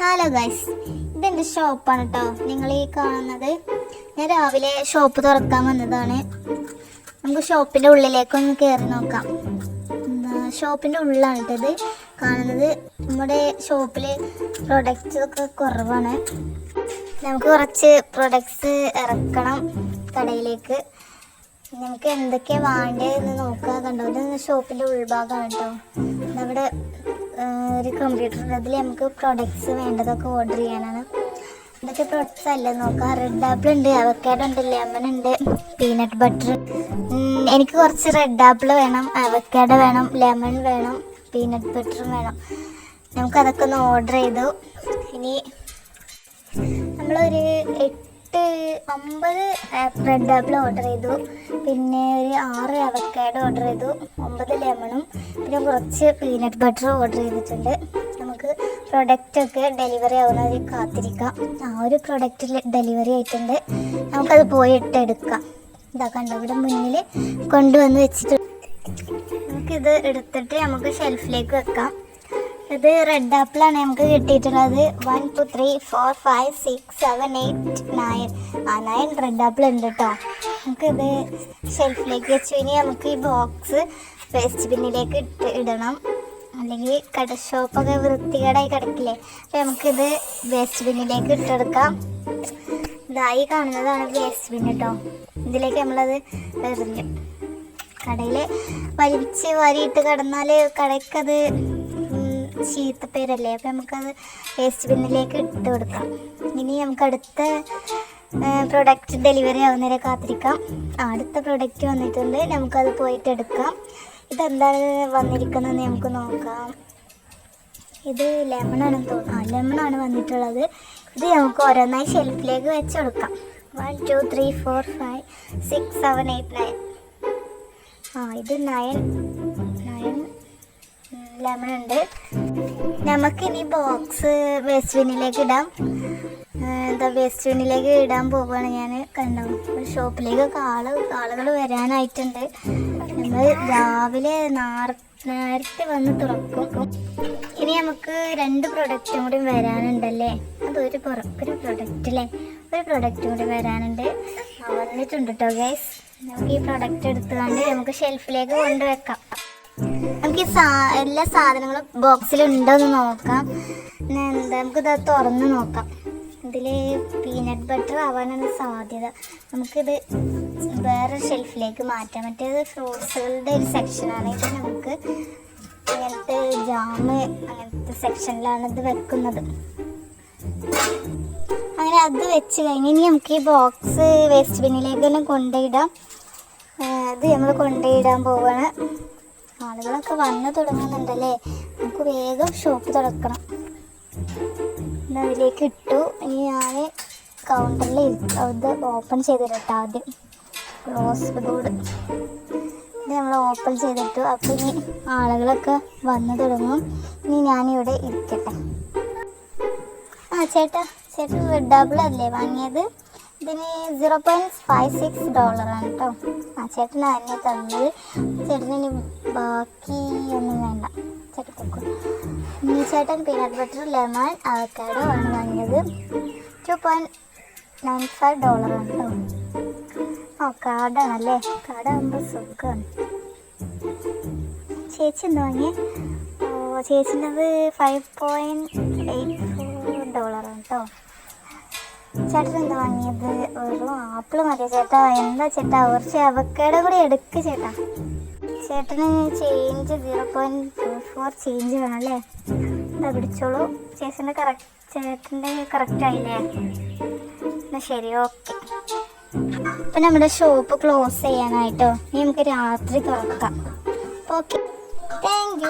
Hello guys ഇതെന്റെ ഷോപ്പാണ് കേട്ടോ നിങ്ങൾ ഈ കാണുന്നത്. ഞാൻ രാവിലെ ഷോപ്പ് തുറക്കാൻ വന്നതാണ്. നമുക്ക് ഷോപ്പിന്റെ ഉള്ളിലേക്കൊന്ന് കയറി നോക്കാം. ഷോപ്പിന്റെ ഉള്ളിലാണ് കേട്ടത് കാണുന്നത് നമ്മുടെ ഷോപ്പിൽ പ്രൊഡക്റ്റ്സ് ഒക്കെ കുറവാണ്. നമുക്ക് കുറച്ച് പ്രൊഡക്ട്സ് ഇറക്കണം കടയിലേക്ക്. നമുക്ക് എന്തൊക്കെയാ വേണ്ടതെന്ന് നോക്കാം. കണ്ടോ ഇത് ഷോപ്പിന്റെ ഉൾഭാഗമാണ് കേട്ടോ നമ്മുടെ ഒരു കമ്പ്യൂട്ടർ അതിൽ നമുക്ക് പ്രൊഡക്ട്സ് വേണ്ടതൊക്കെ ഓർഡർ ചെയ്യാനാണ്. ഇതൊക്കെ പ്രൊഡക്ട്സ് അല്ലേ? നോക്കാം. റെഡ് ആപ്പിൾ ഉണ്ട് അവക്കാഡോ ഉണ്ട് ലെമൺ ഉണ്ട് പീനട്ട് ബട്ടർ എനിക്ക് കുറച്ച് റെഡ് ആപ്പിൾ വേണം അവക്കാഡോ വേണം ലെമൺ വേണം പീനട്ട് ബട്ടറും വേണം. നമുക്കതൊക്കെ ഒന്ന് ഓർഡർ ചെയ്തു. ഇനി നമ്മളൊരു എട്ട് ഒമ്പത് ബ്രെഡ് ആപ്പിൾ ഓർഡർ ചെയ്തു. പിന്നെ ഒരു ആറ് അവക്കാഡോ ഓർഡർ ചെയ്തു. ഒമ്പത് ലെമണും പിന്നെ കുറച്ച് പീനട്ട് ബട്ടർ ഓർഡർ ചെയ്തിട്ടുണ്ട്. നമുക്ക് പ്രൊഡക്റ്റ് ഒക്കെ ഡെലിവറി ആവുന്നത് കാത്തിരിക്കാം. ആ ഒരു പ്രൊഡക്റ്റ് ഡെലിവറി ആയിട്ടുണ്ട്. നമുക്കത് പോയി ഇട്ടെടുക്കാം. ഇതാ കണ്ടോ ഇവിടെ മുന്നിൽ കൊണ്ടുവന്ന് വെച്ചിട്ട് നമുക്കിത് എടുത്തിട്ട് നമുക്ക് ഷെൽഫിലേക്ക് വെക്കാം. ഇത് റെഡ് ആപ്പിളാണ് നമുക്ക് കിട്ടിയിട്ടുള്ളത്. One two three four five six seven eight nine ആ നയൻ റെഡ് ആപ്പിൾ ഉണ്ട് കേട്ടോ നമുക്കിത് ഷെൽഫിലേക്ക് വെച്ചു ഇനി നമുക്ക് ഈ ബോക്സ് വേസ്റ്റ് ബിന്നിലേക്ക് ഇട്ട് ഇടണം. അല്ലെങ്കിൽ കട ഷോപ്പൊക്കെ വൃത്തികേടായി കിടക്കില്ലേ. അപ്പം നമുക്കിത് വേസ്റ്റ് ബിന്നിലേക്ക് ഇട്ടെടുക്കാം. ഇതായി കാണുന്നതാണ് വേസ്റ്റ് ബിൻ കേട്ടോ ഇതിലേക്ക് നമ്മളത് എറിഞ്ഞു. കടയിൽ വലിച്ച് വാരിയിട്ട് കിടന്നാൽ കടയ്ക്കത് ചീത്തപ്പേരല്ലേ? അപ്പം നമുക്കത് വേസ്റ്റ് ബിന്നിലേക്ക് ഇട്ട് കൊടുക്കാം. ഇനി നമുക്ക് അടുത്ത പ്രൊഡക്റ്റ് ഡെലിവറി ആവുന്നവരെ കാത്തിരിക്കാം. അടുത്ത പ്രൊഡക്റ്റ് വന്നിട്ടുണ്ട്. നമുക്കത് പോയിട്ട് എടുക്കാം. ഇതെന്താണ് വന്നിരിക്കുന്നതെന്ന് നമുക്ക് നോക്കാം. ഇത് ലെമണാണ് തോന്നുന്നു. ആണ് വന്നിട്ടുള്ളത്. ഇത് നമുക്ക് ഓരോന്നായി ഷെൽഫിലേക്ക് വെച്ച് കൊടുക്കാം. One two three four five six seven eight nine ആ ഇത് നയൻ ലെമൺ ഉണ്ട്. നമുക്കിനി ബോക്സ് വേസ്റ്റ് ബിന്നിലേക്ക് ഇടാം. എന്താ വേസ്റ്റ് ബിന്നിലേക്ക് ഇടാൻ പോവുകയാണ് ഞാൻ കണ്ടു? ഷോപ്പിലേക്കൊക്കെ ആൾ ആളുകൾ വരാനായിട്ടുണ്ട്. നമ്മൾ രാവിലെ നാർ നേരത്തെ വന്ന് തുറക്കും. ഇനി നമുക്ക് രണ്ട് പ്രൊഡക്റ്റും കൂടി വരാനുണ്ടല്ലേ? അതൊരു ഒരു പ്രൊഡക്റ്റ് അല്ലേ ഒരു പ്രൊഡക്റ്റും കൂടി വരാനുണ്ട്. വന്നിട്ടുണ്ട് കേട്ടോ ഗൈസ് നമുക്ക് ഈ പ്രൊഡക്റ്റ് എടുത്തുകൊണ്ട് നമുക്ക് ഷെൽഫിലേക്ക് കൊണ്ടുവെക്കാം. നമുക്ക് ഈ എല്ലാ സാധനങ്ങളും ബോക്സിൽ ഉണ്ടോ എന്ന് നോക്കാം എന്താ നമുക്കിത് തുറന്ന് നോക്കാം. ഇതിൽ പീനട്ട് ബട്ടർ ആവാനാണ് സാധ്യത. നമുക്കിത് വേറെ ഷെൽഫിലേക്ക് മാറ്റാം. മറ്റേത് ഫ്രൂട്ട്സുകളുടെ ഒരു സെക്ഷനാണ് ഇത് നമുക്ക് അങ്ങനത്തെ ജാമ് അങ്ങനത്തെ സെക്ഷനിലാണ് ഇത് വെക്കുന്നത്. അങ്ങനെ അത് വെച്ച് കഴിഞ്ഞ് ഇനി നമുക്ക് ഈ ബോക്സ് വേസ്റ്റ് ബിന്നിലേക്ക് തന്നെ കൊണ്ടുപോയിടാം അത് നമ്മൾ കൊണ്ടുപോയിടാൻ പോവാണ്. ആളുകളൊക്കെ വന്ന് തുടങ്ങുന്നുണ്ടല്ലേ? നമുക്ക് വേഗം ഷോപ്പ് തുറക്കണം. അതിലേക്ക് ഇട്ടു. ഇനി ഞാൻ കൗണ്ടറിൽ ഇത് ഓപ്പൺ ചെയ്തിട്ടോ ആദ്യം. ക്ലോസ് ബോർഡ് ഇത് നമ്മൾ ഓപ്പൺ ചെയ്തിട്ടു. അപ്പോൾ ഇനി ആളുകളൊക്കെ വന്ന് തുടങ്ങും. ഇനി ഞാനിവിടെ ഇരിക്കട്ടെ. ആ ചേട്ടാ ചേട്ടൻ ഡബിൾ അല്ലേ വാങ്ങിയത്? ഇതിന് സീറോ പോയിന്റ് ഫൈവ് സിക്സ് ഡോളറാണ് കേട്ടോ ആ ചേട്ടൻ തന്നെ തന്നത് ചേട്ടന് ബാക്കി ഒന്നും വേണ്ട. ചേട്ടൻ പൊക്കോ. ഇനി ചേട്ടൻ പീനട്ട് ബട്ടർ ലെമൺ അവക്കാഡോ ആണ് വാങ്ങിയത്. ടു പോയിന്റ് നയൻ ഫൈവ് ഡോളറാണ് കേട്ടോ ഓ കാർഡാണല്ലേ കാർഡാകുമ്പോൾ സുഖമാണ് ചേച്ചി എന്താ വാങ്ങിയേ? ഓ ചേച്ചിന്റെത് ഫൈവ് പോയിന്റ് എയ്റ്റ് ഫോർ ഡോളറാണ് കേട്ടോ ചേട്ടൻ എന്താ വാങ്ങിയത്? ഒരു ആപ്പിൾ മതിയോ ചേട്ടാ. എന്താ ചേട്ടാ? കുറച്ച് അവക്കേടെ കൂടി എടുക്ക് ചേട്ടാ. ചേട്ടന് change zero point four four change വേണം അല്ലേ? എന്താ പിടിച്ചോളൂ ചേച്ചന്റെ കറക്റ്റ് ചേട്ടന്റെ കറക്റ്റ് ആയില്ലേ? എന്നാൽ ശരി ഓക്കെ അപ്പം നമ്മുടെ ഷോപ്പ് ക്ലോസ് ചെയ്യാനായിട്ടോ. ഇനി നമുക്ക് രാത്രി തുറക്കാം. Okay thank you